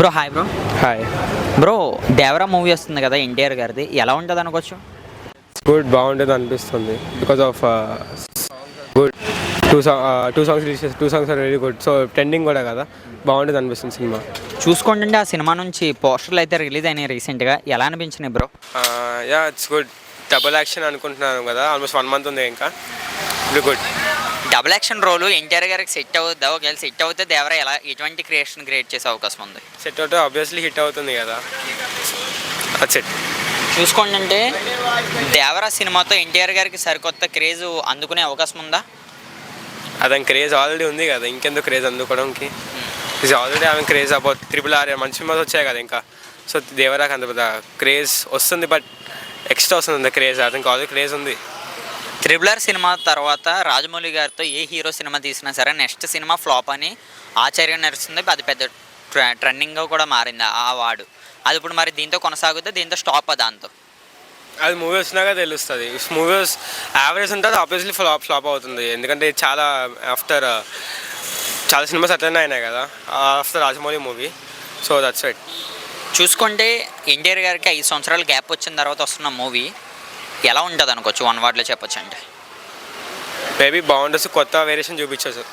Bro hi bro hi bro Devara movie వస్తుంది కదా ఎన్టీఆర్ గారిది. ఎలా ఉంటుంది అనుకోవచ్చు? గుడ్ బాగుంటుంది అనిపిస్తుంది. Because of good two song two songs release two songs are very good so trending కూడా కదా. బాగుంటుంది అనిపిస్తుంది సినిమా. చూసుకుంటుంటే ఆ సినిమా నుంచి పోస్టర్లు అయితే రిలీజ్ అయినాయి రీసెంట్గా. ఎలా అనిపించినాయి bro ya it's good double action అనుకుంటున్నాను కదా. ఆల్మోస్ట్ వన్ మంత్ ఉంది ఇంకా. Good double action role NTR గారికి సెట్ అవుద్దా? ఒకవేళ సెట్ అవుతే దేవరా ఎలా ఎటువంటి క్రియేషన్ క్రియేట్ చేసే అవకాశం ఉంది? సెట్ అవుతే ఆబ్వియస్లీ హిట్ అవుతుంది కదా. అట్స్ ఇట్ చూసుకుంటుంటే దేవరా సినిమాతో ఎన్టీఆర్ గారికి సరికొత్త క్రేజ్ అందుకునే అవకాశం ఉందా? అతని క్రేజ్ ఆల్రెడీ ఉంది కదా ఇంకెందుకు క్రేజ్ అందుకోవడానికి? ఇస్ ఆల్రెడీ ఆమె క్రేజ్ అబౌట్ త్రిపుల్ ఆర్ మంచి సినిమాస్ వచ్చాయి కదా ఇంకా. సో దేవరాకి అంత పెద్ద క్రేజ్ వస్తుంది బట్ ఎక్స్ట్రా వస్తుంది క్రేజ్ అతనికి ఆల్రెడీ క్రేజ్ ఉంది. త్రిబుల్ ఆర్ సినిమా తర్వాత రాజమౌళి గారితో ఏ హీరో సినిమా తీసినా సరే నెక్స్ట్ సినిమా ఫ్లాప్ అని ఆశ్చర్యం నడుస్తుంది. అది పెద్ద ట్రె- ట్రెండింగ్గా కూడా మారింది ఆ వాడు అది ఇప్పుడు మరి దీంతో కొనసాగుతుంది దీంతో స్టాప్ దాంతో? అది మూవీ వచ్చినాక తెలుస్తుంది. మూవీస్ యావరేజ్ ఉంటుంది ఆబ్వియస్లీ ఫ్లాప్ ఫ్లాప్ అవుతుంది. ఎందుకంటే చాలా ఆఫ్టర్ చాలా సినిమాస్ అట్లనే అయినాయి కదా after Rajamouli movie. So that's it చూసుకుంటే ఎన్టీఆర్ గారికి ఐదు సంవత్సరాలు గ్యాప్ వచ్చిన తర్వాత వస్తున్న మూవీ. ఎలా ఉంటుంది అనుకోవచ్చు వన్ వర్డ్లో చెప్పొచ్చు అంటే మేబీ బాగుంటుంది కొత్త వేరియేషన్ చూపించవచ్చు